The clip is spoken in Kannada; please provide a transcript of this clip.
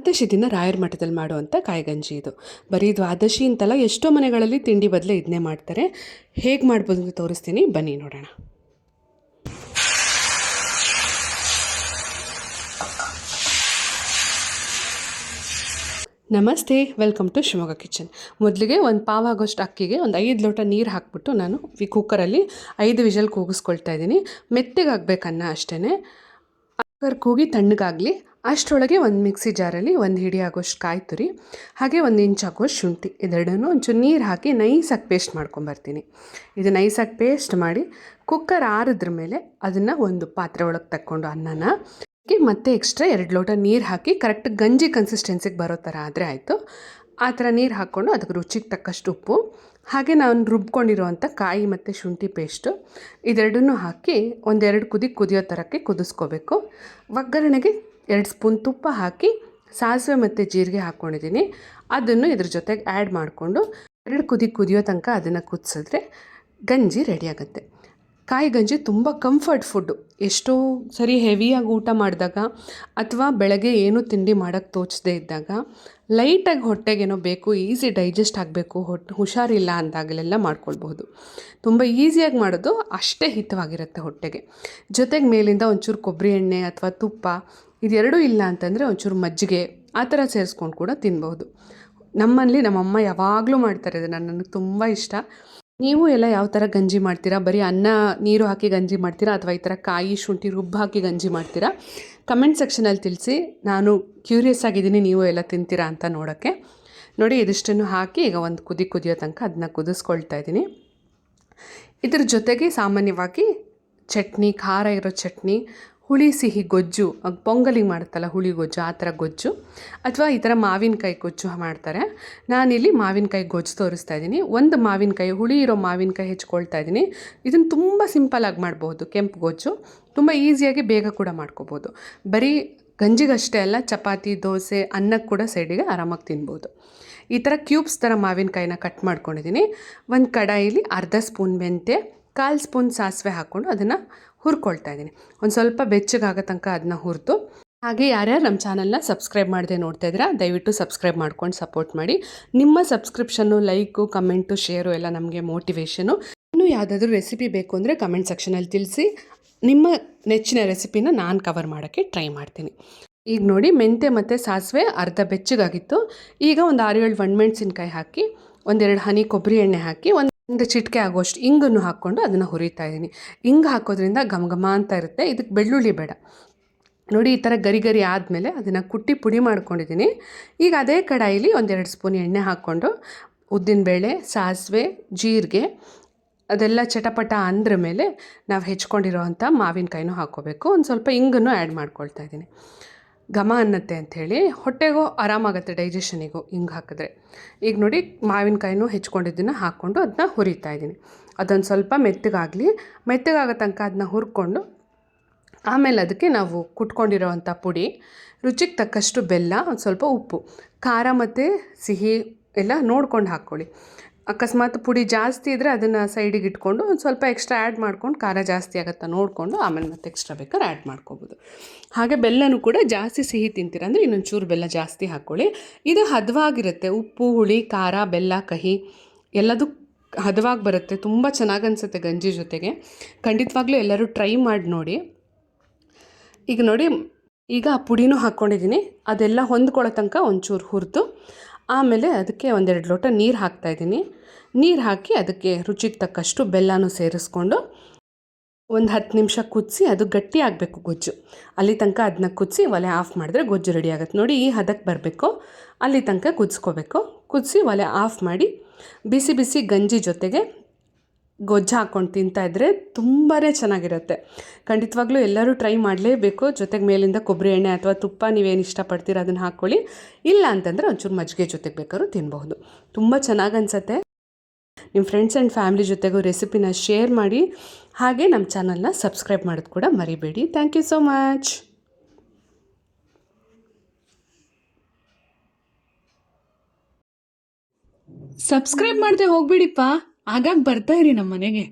ದ್ವಾದಶಿ ದಿನ ರಾಯರ ಮಠದಲ್ಲಿ ಮಾಡುವಂಥ ಕಾಯಿಗಂಜಿ ಇದು. ಬರೀ ದ್ವಾದಶಿ ಅಂತಲ್ಲ, ಎಷ್ಟೋ ಮನೆಗಳಲ್ಲಿ ತಿಂಡಿ ಬದಲೇ ಇದನ್ನೇ ಮಾಡ್ತಾರೆ. ಹೇಗೆ ಮಾಡ್ಬೋದು ಅಂತ ತೋರಿಸ್ತೀನಿ. ಬನ್ನಿ ನೋಡೋಣ. ನಮಸ್ತೆ, ವೆಲ್ಕಮ್ ಟು ಶಿವಮೊಗ್ಗ ಕಿಚನ್. ಮೊದಲಿಗೆ ಒಂದು ಪಾವಾಗೋಷ್ಟು ಅಕ್ಕಿಗೆ ಒಂದು ಐದು ಲೋಟ ನೀರು ಹಾಕ್ಬಿಟ್ಟು ನಾನು ಈ ಕುಕ್ಕರಲ್ಲಿ ಐದು ವಿಷಲ್ ಕೂಗಿಸ್ಕೊಳ್ತಾ ಇದ್ದೀನಿ. ಮೆತ್ತಗಾಗಬೇಕು ಅನ್ನ ಅಷ್ಟೇ ಕುಕ್ಕರ್ ಕೂಗಿ ತಣ್ಣಗಾಗಲಿ, ಅಷ್ಟರೊಳಗೆ ಒಂದು ಮಿಕ್ಸಿ ಜಾರಲ್ಲಿ ಒಂದು ಹಿಡಿ ಆಗೋಷ್ಟು ಕಾಯಿ ತುರಿ ಹಾಗೆ ಒಂದು ಇಂಚ್ ಆಗೋಷ್ಟು ಶುಂಠಿ, ಇದೆರಡನ್ನೂ ಒಂಚೂರು ನೀರು ಹಾಕಿ ನೈಸಾಗಿ ಪೇಸ್ಟ್ ಮಾಡ್ಕೊಂಬರ್ತೀನಿ ಇದು ನೈಸಾಗಿ ಪೇಸ್ಟ್ ಮಾಡಿ ಕುಕ್ಕರ್ ಆರಿದ್ರ ಮೇಲೆ ಅದನ್ನು ಒಂದು ಪಾತ್ರೆ ಒಳಗೆ ತಕ್ಕೊಂಡು ಅನ್ನನ ಹಾಕಿ ಮತ್ತೆ ಎಕ್ಸ್ಟ್ರಾ ಎರಡು ಲೋಟ ನೀರು ಹಾಕಿ ಕರೆಕ್ಟ್ ಗಂಜಿ ಕನ್ಸಿಸ್ಟೆನ್ಸಿಗೆ ಬರೋ ಥರ ಆದರೆ ಆಯಿತು. ಆ ಥರ ನೀರು ಹಾಕ್ಕೊಂಡು ಅದಕ್ಕೆ ರುಚಿಗೆ ತಕ್ಕಷ್ಟು ಉಪ್ಪು ಹಾಗೆ ನಾನು ರುಬ್ಕೊಂಡಿರೋವಂಥ ಕಾಯಿ ಮತ್ತು ಶುಂಠಿ ಪೇಸ್ಟು ಇದೆರಡನ್ನೂ ಹಾಕಿ ಒಂದೆರಡು ಕುದಿ ಕುದಿಯೋ ಥರಕ್ಕೆ ಕುದಿಸ್ಕೋಬೇಕು. ಒಗ್ಗರಣೆಗೆ ಎರಡು ಸ್ಪೂನ್ ತುಪ್ಪ ಹಾಕಿ ಸಾಸಿವೆ ಮತ್ತು ಜೀರಿಗೆ ಹಾಕ್ಕೊಂಡಿದ್ದೀನಿ. ಅದನ್ನು ಇದ್ರ ಜೊತೆಗೆ ಆ್ಯಡ್ ಮಾಡಿಕೊಂಡು ಎರಡು ಕುದಿ ಕುದಿಯೋ ತನಕ ಅದನ್ನು ಕುದಿಸಿದ್ರೆ ಗಂಜಿ ರೆಡಿ ಆಗುತ್ತೆ. ಕಾಯಿ ಗಂಜಿ ತುಂಬ ಕಂಫರ್ಟ್ ಫುಡ್ಡು ಎಷ್ಟೋ ಸರಿ ಹೆವಿಯಾಗಿ ಊಟ ಮಾಡಿದಾಗ ಅಥವಾ ಬೆಳಗ್ಗೆ ಏನೂ ತಿಂಡಿ ಮಾಡೋಕ್ಕೆ ತೋಚದೇ ಇದ್ದಾಗ ಲೈಟಾಗಿ ಹೊಟ್ಟೆಗೇನೋ ಬೇಕು ಈಸಿ ಡೈಜೆಸ್ಟ್ ಆಗಬೇಕು ಹೊಟ್ಟೆ ಹುಷಾರಿಲ್ಲ ಅಂದಾಗಲೆಲ್ಲ ಮಾಡ್ಕೊಳ್ಬಹುದು. ತುಂಬ ಈಸಿಯಾಗಿ ಮಾಡೋದು ಅಷ್ಟೇ ಹಿತವಾಗಿರುತ್ತೆ ಹೊಟ್ಟೆಗೆ. ಜೊತೆಗೆ ಮೇಲಿಂದ ಒಂಚೂರು ಕೊಬ್ಬರಿ ಎಣ್ಣೆ ಅಥವಾ ತುಪ್ಪ, ಇದೆರಡೂ ಇಲ್ಲ ಅಂತಂದರೆ ಒಂಚೂರು ಮಜ್ಜಿಗೆ ಆ ಥರ ಸೇರಿಸ್ಕೊಂಡು ಕೂಡ ತಿನ್ಬಹುದು. ನಮ್ಮಲ್ಲಿ ನಮ್ಮಮ್ಮ ಯಾವಾಗಲೂ ಮಾಡ್ತಾರೆ ಅದು ನನಗೆ ತುಂಬ ಇಷ್ಟ. ನೀವು ಎಲ್ಲ ಯಾವ ಥರ ಗಂಜಿ ಮಾಡ್ತೀರಾ? ಬರೀ ಅನ್ನ, ನೀರು ಹಾಕಿ ಗಂಜಿ ಮಾಡ್ತೀರಾ? ಅಥವಾ ಈ ಥರ ಕಾಯಿ, ಶುಂಠಿ, ರುಬ್ಬು ಹಾಕಿ ಗಂಜಿ ಮಾಡ್ತೀರಾ? ಕಮೆಂಟ್ ಸೆಕ್ಷನಲ್ಲಿ ತಿಳಿಸಿ. ನಾನು ಕ್ಯೂರಿಯಸ್ ಆಗಿದ್ದೀನಿ, ನೀವು ಎಲ್ಲ ತಿಂತೀರಾ ಅಂತ ನೋಡೋಕ್ಕೆ. ನೋಡಿ, ಇದಿಷ್ಟನ್ನು ಹಾಕಿ ಈಗ ಒಂದು ಕುದಿ ಕುದಿಯೋ ತನಕ ಅದನ್ನ ಕುದಿಸ್ಕೊಳ್ತಾ ಇದ್ದೀನಿ. ಇದ್ರ ಜೊತೆಗೆ ಸಾಮಾನ್ಯವಾಗಿ ಚಟ್ನಿ, ಖಾರ ಇರೋ ಚಟ್ನಿ ಹುಳಿ, ಸಿಹಿ, ಗೊಜ್ಜು ಪೊಂಗಲಿಗೆ ಮಾಡುತ್ತಲ್ಲ ಹುಳಿ ಗೊಜ್ಜು, ಆ ಥರ ಗೊಜ್ಜು, ಅಥವಾ ಈ ಥರ ಮಾವಿನಕಾಯಿ ಗೊಜ್ಜು ಮಾಡ್ತಾರೆ. ನಾನಿಲ್ಲಿ ಮಾವಿನಕಾಯಿ ಗೊಜ್ಜು ತೋರಿಸ್ತಾ ಇದ್ದೀನಿ. ಒಂದು ಮಾವಿನಕಾಯಿ, ಹುಳಿ ಇರೋ ಮಾವಿನಕಾಯಿ ಹೆಚ್ಕೊಳ್ತಾ ಇದ್ದೀನಿ. ಇದನ್ನು ತುಂಬ ಸಿಂಪಲಾಗಿ ಮಾಡ್ಬೋದು ಕೆಂಪು ಗೊಜ್ಜು. ತುಂಬ ಈಸಿಯಾಗಿ ಬೇಗ ಕೂಡ ಮಾಡ್ಕೋಬೋದು ಬರೀ ಗಂಜಿಗಷ್ಟೇ ಅಲ್ಲ, ಚಪಾತಿ, ದೋಸೆ, ಅನ್ನಕ್ಕೆ ಕೂಡ ಸೈಡಿಗೆ ಆರಾಮಾಗಿ ತಿನ್ಬೋದು. ಈ ಥರ ಕ್ಯೂಬ್ಸ್ ಥರ ಮಾವಿನಕಾಯಿನ ಕಟ್ ಮಾಡ್ಕೊಂಡಿದ್ದೀನಿ. ಒಂದು ಕಡಾಯಿಲಿ ಅರ್ಧ ಸ್ಪೂನ್ ಮೆಂತ್ಯ ಕಾಲು ಸ್ಪೂನ್ ಸಾಸಿವೆ ಹಾಕ್ಕೊಂಡು ಅದನ್ನು ಹುರ್ಕೊಳ್ತಾ ಇದ್ದೀನಿ. ಒಂದು ಸ್ವಲ್ಪ ಬೆಚ್ಚಗಾಗೋ ತನಕ ಅದನ್ನ ಹುರಿದು, ಹಾಗೆ ಯಾರ್ಯಾರು ನಮ್ಮ ಚಾನಲ್ನ ಸಬ್ಸ್ಕ್ರೈಬ್ ಮಾಡದೆ ನೋಡ್ತಾ ಇದ್ದೀರಾ, ದಯವಿಟ್ಟು ಸಬ್ಸ್ಕ್ರೈಬ್ ಮಾಡ್ಕೊಂಡು ಸಪೋರ್ಟ್ ಮಾಡಿ. ನಿಮ್ಮ ಸಬ್ಸ್ಕ್ರಿಪ್ಷನ್ನು, ಲೈಕು, ಕಮೆಂಟು, ಶೇರು ಎಲ್ಲ ನಮಗೆ ಮೋಟಿವೇಶನು ಇನ್ನೂ ಯಾವುದಾದ್ರೂ ರೆಸಿಪಿ ಬೇಕು ಅಂದರೆ ಕಮೆಂಟ್ ಸೆಕ್ಷನಲ್ಲಿ ತಿಳಿಸಿ. ನಿಮ್ಮ ನೆಚ್ಚಿನ ರೆಸಿಪಿನ ನಾನು ಕವರ್ ಮಾಡೋಕ್ಕೆ ಟ್ರೈ ಮಾಡ್ತೀನಿ. ಈಗ ನೋಡಿ ಮೆಂತೆ ಮತ್ತು ಸಾಸಿವೆ ಅರ್ಧ ಬೆಚ್ಚಗಾಗಿತ್ತು. ಈಗ ಒಂದು ಆರು ಏಳು ಒಣಮೆಣ್ಸಿನ್ಕಾಯಿ ಹಾಕಿ ಒಂದೆರಡು ಹನಿ ಕೊಬ್ಬರಿ ಎಣ್ಣೆ ಹಾಕಿ ಒಂದು ಚಿಟಿಕೆ ಆಗೋಷ್ಟು ಇಂಗನ್ನು ಹಾಕ್ಕೊಂಡು ಅದನ್ನು ಹುರಿತಾ ಇದ್ದೀನಿ. ಇಂಗು ಹಾಕೋದ್ರಿಂದ ಘಮ ಘಮ ಅಂತ ಇರುತ್ತೆ. ಇದಕ್ಕೆ ಬೆಳ್ಳುಳ್ಳಿ ಬೇಡ. ನೋಡಿ, ಈ ಥರ ಗರಿ ಗರಿ ಆದಮೇಲೆ ಅದನ್ನು ಕುಟ್ಟಿ ಪುಡಿ ಮಾಡ್ಕೊಂಡಿದ್ದೀನಿ. ಈಗ ಅದೇ ಕಡಾಯಿಲಿ ಒಂದೆರಡು ಸ್ಪೂನ್ ಎಣ್ಣೆ ಹಾಕ್ಕೊಂಡು ಉದ್ದಿನಬೇಳೆ ಸಾಸಿವೆ, ಜೀರಿಗೆ, ಅದೆಲ್ಲ ಚಟಪಟ ಅಂದ್ರ ಮೇಲೆ ನಾವು ಹೆಚ್ಕೊಂಡಿರೋ ಅಂಥ ಮಾವಿನಕಾಯಿನೂ ಹಾಕ್ಕೋಬೇಕು. ಒಂದು ಸ್ವಲ್ಪ ಇಂಗನ್ನು ಆ್ಯಡ್ ಮಾಡ್ಕೊಳ್ತಾ ಇದ್ದೀನಿ. ಘಮ ಅನ್ನತ್ತೆ ಅಂಥೇಳಿ ಹೊಟ್ಟೆಗೂ ಆರಾಮಾಗುತ್ತೆ ಡೈಜೆಷನಿಗೂ ಹಿಂಗೆ ಹಾಕಿದ್ರೆ. ಈಗ ನೋಡಿ ಮಾವಿನಕಾಯಿನೂ ಹೆಚ್ಕೊಂಡಿದ್ದನ್ನು ಹಾಕ್ಕೊಂಡು ಅದನ್ನ ಹುರಿತಾ ಇದ್ದೀನಿ. ಅದೊಂದು ಸ್ವಲ್ಪ ಮೆತ್ತಗಾಗಲಿ, ಮೆತ್ತಗಾಗೋ ತನಕ ಅದನ್ನ ಹುರ್ಕೊಂಡು ಆಮೇಲೆ ಅದಕ್ಕೆ ನಾವು ಕುಟ್ಕೊಂಡಿರೋವಂಥ ಪುಡಿ, ರುಚಿಗೆ ತಕ್ಕಷ್ಟು ಬೆಲ್ಲ, ಒಂದು ಸ್ವಲ್ಪ ಉಪ್ಪು, ಖಾರ ಮತ್ತು ಸಿಹಿ ಎಲ್ಲ ನೋಡ್ಕೊಂಡು ಹಾಕ್ಕೊಳ್ಳಿ. ಅಕಸ್ಮಾತ್ ಪುಡಿ ಜಾಸ್ತಿ ಇದ್ದರೆ ಅದನ್ನು ಸೈಡಿಗೆ ಇಟ್ಕೊಂಡು ಒಂದು ಸ್ವಲ್ಪ ಎಕ್ಸ್ಟ್ರಾ ಆ್ಯಡ್ ಮಾಡ್ಕೊಂಡು ಖಾರ ಜಾಸ್ತಿ ಆಗುತ್ತಾ ನೋಡಿಕೊಂಡು ಆಮೇಲೆ ಮತ್ತೆ ಎಕ್ಸ್ಟ್ರಾ ಬೇಕಾದ್ರೆ ಆ್ಯಡ್ ಮಾಡ್ಕೋಬೋದು. ಹಾಗೆ ಬೆಲ್ಲನೂ ಕೂಡ ಜಾಸ್ತಿ ಸಿಹಿ ತಿಂತೀರ ಅಂದರೆ ಇನ್ನೊಂದು ಚೂರು ಬೆಲ್ಲ ಜಾಸ್ತಿ ಹಾಕ್ಕೊಳ್ಳಿ ಇದು ಹದವಾಗಿರುತ್ತೆ. ಉಪ್ಪು, ಹುಳಿ, ಖಾರ, ಬೆಲ್ಲ, ಕಹಿ ಎಲ್ಲದು ಹದವಾಗಿ ಬರುತ್ತೆ. ತುಂಬ ಚೆನ್ನಾಗಿ ಅನಿಸುತ್ತೆ ಗಂಜಿ ಜೊತೆಗೆ. ಖಂಡಿತವಾಗ್ಲೂ ಎಲ್ಲರೂ ಟ್ರೈ ಮಾಡಿ ನೋಡಿ. ಈಗ ನೋಡಿ, ಈಗ ಆ ಪುಡಿನೂ ಹಾಕ್ಕೊಂಡಿದ್ದೀನಿ ಅದೆಲ್ಲ ಹೊಂದ್ಕೊಳ್ಳೋ ತನಕ ಒಂಚೂರು ಹುರಿದು ಆಮೇಲೆ ಅದಕ್ಕೆ ಒಂದೆರಡು ಲೋಟ ನೀರು ಹಾಕ್ತಾಯಿದ್ದೀನಿ ನೀರು ಹಾಕಿ ಅದಕ್ಕೆ ರುಚಿಗೆ ತಕ್ಕಷ್ಟು ಬೆಲ್ಲನೂ ಸೇರಿಸ್ಕೊಂಡು ಒಂದು ಹತ್ತು ನಿಮಿಷ ಕುದಿಸಿ ಅದು ಗಟ್ಟಿ ಆಗಬೇಕು ಗೊಜ್ಜು. ಅಲ್ಲಿ ತನಕ ಅದನ್ನ ಕುದಿಸಿ ಒಲೆ ಆಫ್ ಮಾಡಿದ್ರೆ ಗೊಜ್ಜು ರೆಡಿ ಆಗುತ್ತೆ. ನೋಡಿ ಈ ಹದಕ್ಕೆ ಬರಬೇಕು. ಅಲ್ಲಿ ತನಕ ಕುದಿಸ್ಕೋಬೇಕು. ಕುದಿಸಿ ಒಲೆ ಆಫ್ ಮಾಡಿ ಬಿಸಿ ಬಿಸಿ ಗಂಜಿ ಜೊತೆಗೆ ಗೊಜ್ಜು ಹಾಕ್ಕೊಂಡು ತಿಂತಾಯಿದ್ರೆ ತುಂಬಾ ಚೆನ್ನಾಗಿರುತ್ತೆ. ಖಂಡಿತವಾಗ್ಲೂ ಎಲ್ಲರೂ ಟ್ರೈ ಮಾಡಲೇಬೇಕು. ಜೊತೆಗೆ ಮೇಲಿಂದ ಕೊಬ್ಬರಿ ಎಣ್ಣೆ ಅಥವಾ ತುಪ್ಪ ನೀವೇನು ಇಷ್ಟಪಡ್ತೀರ ಅದನ್ನು ಹಾಕ್ಕೊಳ್ಳಿ ಇಲ್ಲ ಅಂತಂದರೆ ಒಂಚೂರು ಮಜ್ಜಿಗೆ ಜೊತೆಗೆ ಬೇಕಾದ್ರೂ ತಿನ್ಬಹುದು. ತುಂಬ ಚೆನ್ನಾಗಿ ಅನಿಸುತ್ತೆ. ನಿಮ್ಮ ಫ್ರೆಂಡ್ಸ್ ಆ್ಯಂಡ್ ಫ್ಯಾಮಿಲಿ ಜೊತೆಗೂ ರೆಸಿಪಿನ ಶೇರ್ ಮಾಡಿ, ಹಾಗೆ ನಮ್ಮ ಚಾನಲ್ನ ಸಬ್ಸ್ಕ್ರೈಬ್ ಮಾಡೋದು ಕೂಡ ಮರಿಬೇಡಿ. Thank you so much subscribe ಆಗಾಗ ಬರ್ತಾ ಇರಿ ನಮ್ಮ ಮನೆಗೆ.